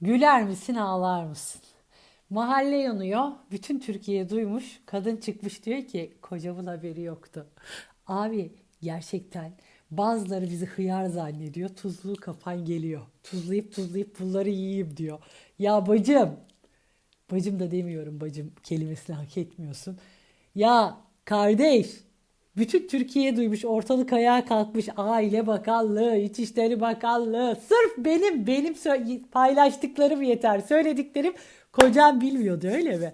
Güler misin ağlar mısın? Mahalle yanıyor. Bütün Türkiye duymuş. Kadın çıkmış diyor ki kocamın haberi yoktu. Abi gerçekten bazıları bizi hıyar zannediyor. Tuzluğu kapan geliyor. Tuzlayıp tuzlayıp bunları yiyeyim diyor. Ya bacım. Bacım da demiyorum bacım kelimesini hak etmiyorsun. Ya kardeş bütün Türkiye duymuş, ortalık ayağa kalkmış. Aile Bakanlığı, İçişleri Bakanlığı. Sırf benim, benim paylaştıklarım yeter. Söylediklerim kocam bilmiyordu öyle mi?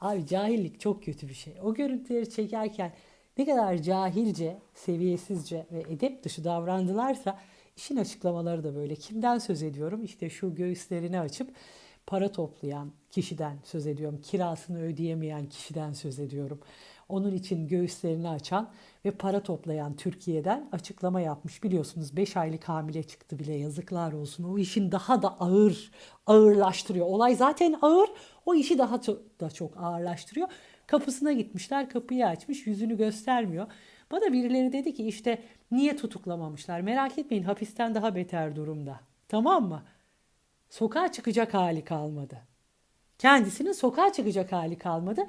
Abi cahillik çok kötü bir şey. O görüntüleri çekerken ne kadar cahilce, seviyesizce ve edep dışı davrandılarsa işin açıklamaları da böyle. Kimden söz ediyorum? İşte şu göğüslerini açıp para toplayan kişiden söz ediyorum. Kirasını ödeyemeyen kişiden söz ediyorum onun için göğüslerini açan ve para toplayan Türkiye'den açıklama yapmış. Biliyorsunuz 5 aylık hamile çıktı bile yazıklar olsun. O işin daha da ağır, ağırlaştırıyor. Olay zaten ağır, o işi daha da çok ağırlaştırıyor. Kapısına gitmişler, kapıyı açmış, yüzünü göstermiyor. Bana birileri dedi ki işte niye tutuklamamışlar? Merak etmeyin hapisten daha beter durumda. Tamam mı? Sokağa çıkacak hali kalmadı. Kendisinin sokağa çıkacak hali kalmadı.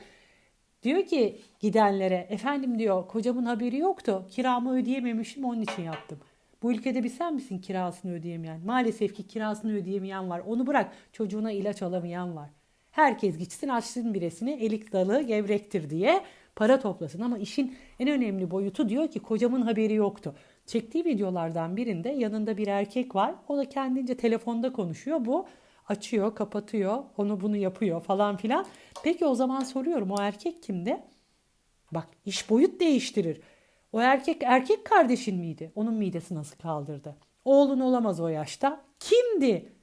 Diyor ki gidenlere efendim diyor kocamın haberi yoktu. Kiramı ödeyememişim onun için yaptım. Bu ülkede bir sen misin kirasını ödeyemeyen? Maalesef ki kirasını ödeyemeyen var. Onu bırak çocuğuna ilaç alamayan var. Herkes gitsin açsın biresini elik dalı gevrektir diye para toplasın. Ama işin en önemli boyutu diyor ki kocamın haberi yoktu. Çektiği videolardan birinde yanında bir erkek var. O da kendince telefonda konuşuyor. Bu açıyor, kapatıyor, onu bunu yapıyor falan filan. Peki o zaman soruyorum o erkek kimdi? Bak iş boyut değiştirir. O erkek erkek kardeşin miydi? Onun midesi nasıl kaldırdı? Oğlun olamaz o yaşta. Kimdi?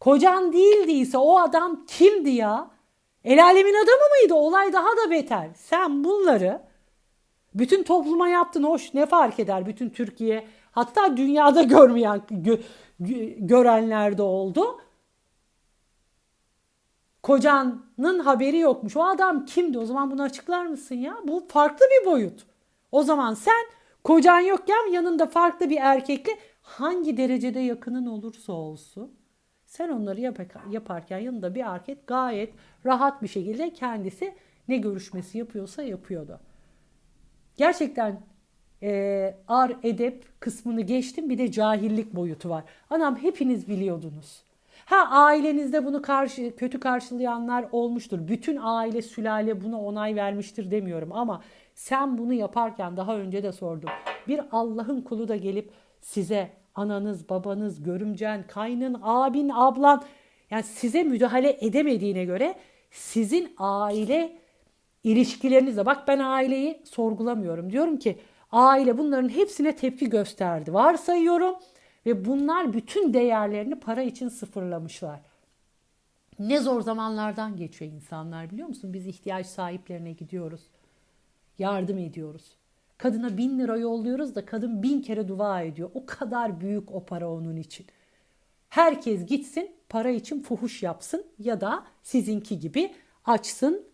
Kocan değildiyse o adam kimdi ya? El alemin adamı mıydı? Olay daha da beter. Sen bunları bütün topluma yaptın hoş ne fark eder bütün Türkiye hatta dünyada görmeyen gö, gö, görenler de oldu. Kocanın haberi yokmuş. O adam kimdi? O zaman bunu açıklar mısın ya? Bu farklı bir boyut. O zaman sen kocan yokken yanında farklı bir erkekle hangi derecede yakının olursa olsun sen onları yaparken yanında bir erkek gayet rahat bir şekilde kendisi ne görüşmesi yapıyorsa yapıyordu. Gerçekten e, ar edep kısmını geçtim bir de cahillik boyutu var. Anam hepiniz biliyordunuz. Ha ailenizde bunu karşı kötü karşılayanlar olmuştur. Bütün aile sülale buna onay vermiştir demiyorum ama sen bunu yaparken daha önce de sordum. Bir Allah'ın kulu da gelip size ananız, babanız, görümcen, kaynın, abin, ablan yani size müdahale edemediğine göre sizin aile ilişkilerinizle bak ben aileyi sorgulamıyorum. Diyorum ki aile bunların hepsine tepki gösterdi. Varsayıyorum ve bunlar bütün değerlerini para için sıfırlamışlar. Ne zor zamanlardan geçiyor insanlar biliyor musun? Biz ihtiyaç sahiplerine gidiyoruz. Yardım ediyoruz. Kadına bin lira yolluyoruz da kadın bin kere dua ediyor. O kadar büyük o para onun için. Herkes gitsin para için fuhuş yapsın ya da sizinki gibi açsın.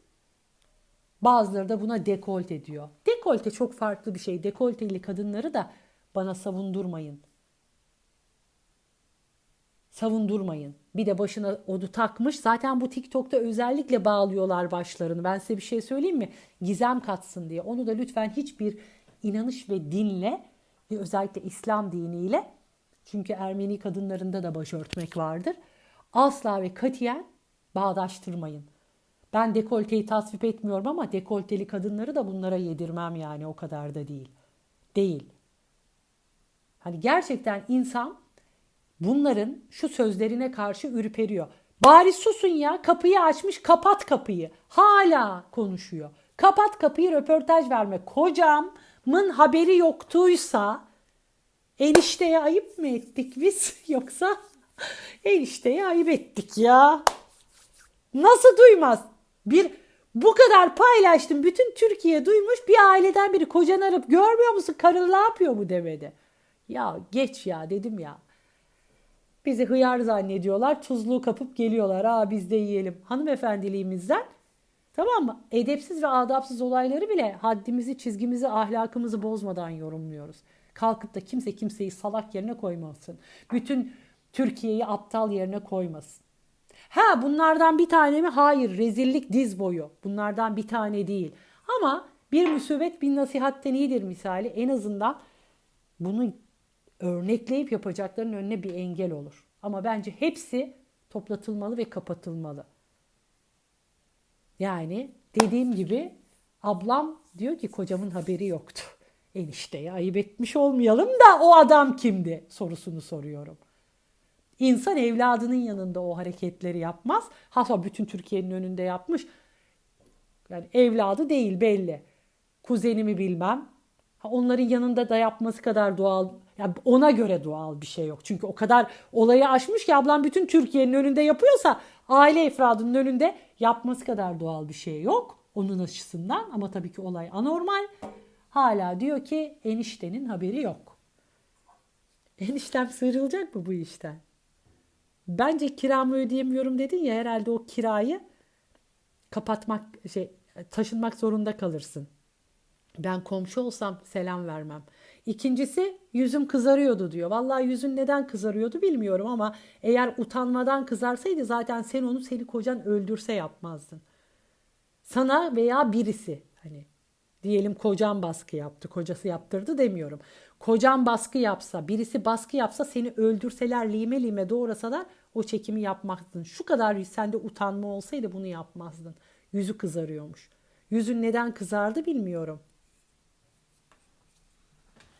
Bazıları da buna dekolte diyor. Dekolte çok farklı bir şey. Dekolteli kadınları da bana savundurmayın savundurmayın. Bir de başına odu takmış. Zaten bu TikTok'ta özellikle bağlıyorlar başlarını. Ben size bir şey söyleyeyim mi? Gizem katsın diye. Onu da lütfen hiçbir inanış ve dinle özellikle İslam diniyle çünkü Ermeni kadınlarında da başörtmek vardır. Asla ve katiyen bağdaştırmayın. Ben dekolteyi tasvip etmiyorum ama dekolteli kadınları da bunlara yedirmem yani o kadar da değil. Değil. Hani gerçekten insan bunların şu sözlerine karşı ürperiyor. Bari susun ya kapıyı açmış kapat kapıyı. Hala konuşuyor. Kapat kapıyı röportaj verme. Kocamın haberi yoktuysa enişteye ayıp mı ettik biz yoksa enişteye ayıp ettik ya. Nasıl duymaz? Bir bu kadar paylaştım. Bütün Türkiye duymuş. Bir aileden biri kocan arıp görmüyor musun? Karın ne yapıyor bu demedi. Ya geç ya dedim ya. Bizi hıyar zannediyorlar. Tuzluğu kapıp geliyorlar. Aa biz de yiyelim. Hanımefendiliğimizden tamam mı? Edepsiz ve adapsız olayları bile haddimizi, çizgimizi, ahlakımızı bozmadan yorumluyoruz. Kalkıp da kimse kimseyi salak yerine koymasın. Bütün Türkiye'yi aptal yerine koymasın. Ha bunlardan bir tane mi? Hayır. Rezillik diz boyu. Bunlardan bir tane değil. Ama bir musibet bir nasihatten iyidir misali. En azından bunu örnekleyip yapacakların önüne bir engel olur. Ama bence hepsi toplatılmalı ve kapatılmalı. Yani dediğim gibi ablam diyor ki kocamın haberi yoktu. Enişteye ayıp etmiş olmayalım da o adam kimdi sorusunu soruyorum. İnsan evladının yanında o hareketleri yapmaz. Hatta bütün Türkiye'nin önünde yapmış. Yani evladı değil belli. Kuzenimi bilmem. Ha, onların yanında da yapması kadar doğal, yani ona göre doğal bir şey yok. Çünkü o kadar olayı aşmış ki ablam bütün Türkiye'nin önünde yapıyorsa aile efradının önünde yapması kadar doğal bir şey yok. Onun açısından ama tabii ki olay anormal. Hala diyor ki eniştenin haberi yok. Eniştem sıyrılacak mı bu işten? Bence kiramı ödeyemiyorum dedin ya herhalde o kirayı kapatmak şey taşınmak zorunda kalırsın. Ben komşu olsam selam vermem. İkincisi yüzüm kızarıyordu diyor. Vallahi yüzün neden kızarıyordu bilmiyorum ama eğer utanmadan kızarsaydı zaten sen onu seni kocan öldürse yapmazdın. Sana veya birisi hani diyelim kocan baskı yaptı, kocası yaptırdı demiyorum. Kocan baskı yapsa, birisi baskı yapsa seni öldürseler, lime lime doğrasalar o çekimi yapmazdın. Şu kadar sende utanma olsaydı bunu yapmazdın. Yüzü kızarıyormuş. Yüzün neden kızardı bilmiyorum.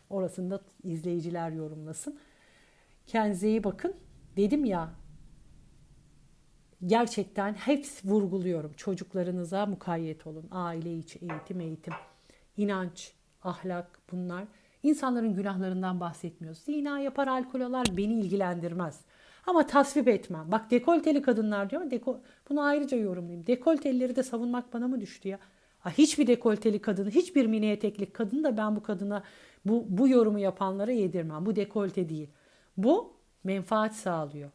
Orasını da izleyiciler yorumlasın. Kendinize iyi bakın. Dedim ya gerçekten hepsi vurguluyorum. Çocuklarınıza mukayyet olun. Aile içi eğitim, eğitim, inanç, ahlak bunlar. İnsanların günahlarından bahsetmiyoruz. Zina yapar, alkol alar beni ilgilendirmez. Ama tasvip etmem. Bak dekolteli kadınlar diyor. Deko, bunu ayrıca yorumlayayım. Dekoltelileri de savunmak bana mı düştü ya? Ha, hiçbir dekolteli kadını, hiçbir mini etekli kadın da ben bu kadına bu, bu yorumu yapanlara yedirmem. Bu dekolte değil. Bu menfaat sağlıyor.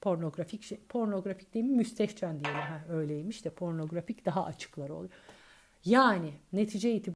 Pornografik şey, pornografik değil mi? Müstehcen diyelim. Ha, öyleymiş de pornografik daha açıkları oluyor. Yani netice itibariyle